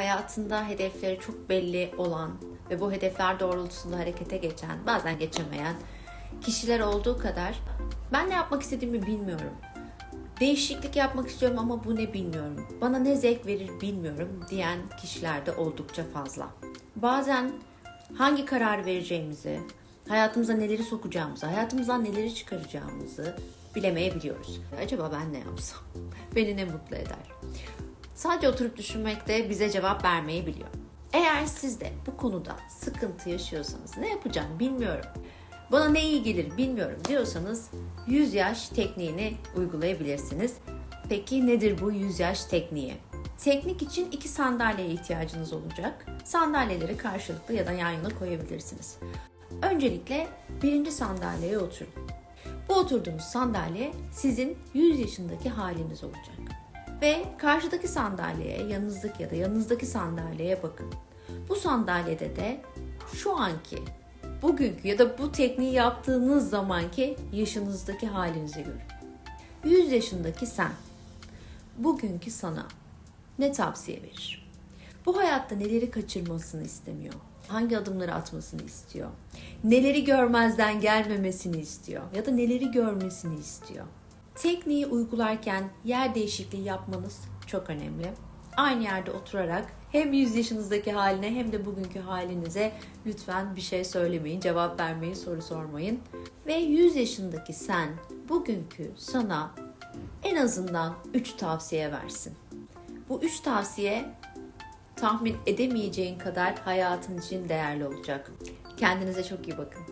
hayatında hedefleri çok belli olan ve bu hedefler doğrultusunda harekete geçen, bazen geçemeyen kişiler olduğu kadar ben ne yapmak istediğimi bilmiyorum. Değişiklik yapmak istiyorum ama bu ne bilmiyorum. Bana ne zevk verir bilmiyorum diyen kişiler de oldukça fazla. Bazen hangi karar vereceğimizi, hayatımıza neleri sokacağımızı, hayatımızdan neleri çıkaracağımızı bilemeyebiliyoruz. Acaba ben ne yapsam? Beni ne mutlu eder? Sadece oturup düşünmek de bize cevap vermeyebiliyor. Eğer siz de bu konuda sıkıntı yaşıyorsanız ne yapacağım bilmiyorum. Bana ne iyi gelir bilmiyorum diyorsanız 100 yaş tekniğini uygulayabilirsiniz. Peki nedir bu 100 yaş tekniği? Teknik için iki sandalyeye ihtiyacınız olacak. Sandalyeleri karşılıklı ya da yan yana koyabilirsiniz. Öncelikle birinci sandalyeye oturun. Bu oturduğunuz sandalye sizin 100 yaşındaki haliniz olacak. Ve karşıdaki sandalyeye, yanınızdaki ya da yanınızdaki sandalyeye bakın. Bu sandalyede de şu anki, bugünkü ya da bu tekniği yaptığınız zamanki yaşınızdaki halinizi görün. 100 yaşındaki sen, bugünkü sana ne tavsiye verir? Bu hayatta neleri kaçırmasını istemiyor? Hangi adımları atmasını istiyor? Neleri görmezden gelmemesini istiyor? Ya da neleri görmesini istiyor? Tekniği uygularken yer değişikliği yapmanız çok önemli. Aynı yerde oturarak hem 100 yaşınızdaki haline hem de bugünkü halinize lütfen bir şey söylemeyin, cevap vermeyin, soru sormayın. Ve 100 yaşındaki sen bugünkü sana en azından 3 tavsiye versin. Bu 3 tavsiye tahmin edemeyeceğin kadar hayatın için değerli olacak. Kendinize çok iyi bakın.